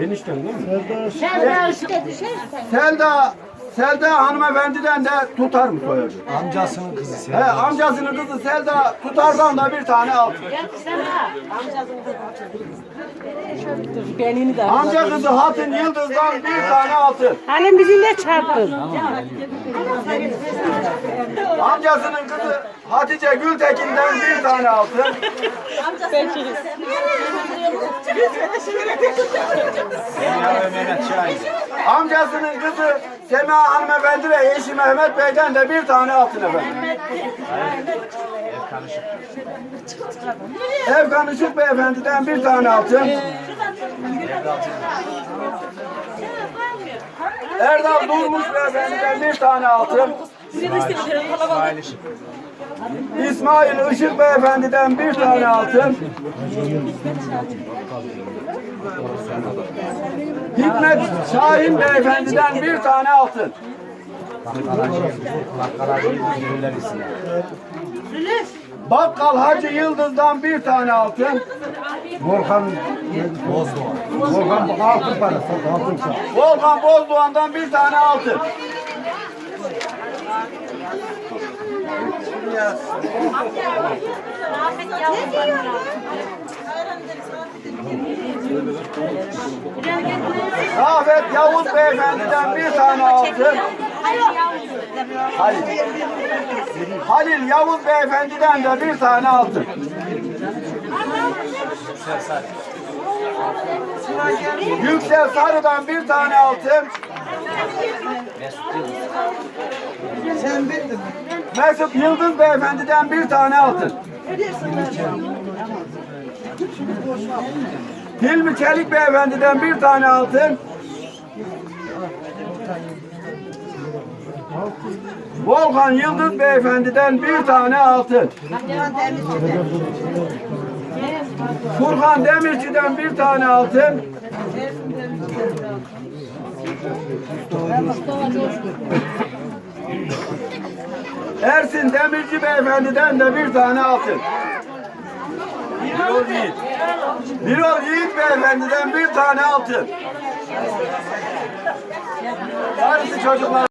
Enişten değil mi? Selda, Selda hanımefendiden de tutar mı soyadı? Amcasının kızı He, amcasının kızı Selda tutardan da bir tane altın. Benini de. Amca kızı Hatun Yıldız'dan bir tane altın. Hani bizimle çarptın. Amcasının kızı Hatice Gültekin'den bir tane altın. Amcasının kızı Sema hanımefendi ve eşi Mehmet Bey'den de bir tane altın efendim. Evkan Işık Beyefendi'den bir tane altın. Erdal Durmuş Beyefendi'den bir tane altın. İsmail Işık. İsmail Işık Beyefendi'den bir tane altın. Hikmet Şahin Beyefendi'den bir tane altın. Bakkal Hacı Yıldız'dan bir tane altın. Volkan Bozdoğan. Volkan altın parası. Altın parası. Volkan Bozdoğan'dan bir tane altın. Rafet Yavuz Beyefendi'den bir tane altın. Halil. Halil Yavuz Beyefendi'den de bir tane altın. Yüksel Sarı'dan bir tane altın. Mesut Yıldız Beyefendi'den bir tane altın. Hilmi Çelik Beyefendi'den bir tane altın. Volkan Yıldız Beyefendi'den bir tane altın. Furkan Demirci'den bir tane altın. Ersin Demirci Beyefendi'den de bir tane altın. Birol Yiğit. Birol Yiğit Beyefendi'den bir tane altın. Darısı çocuklar.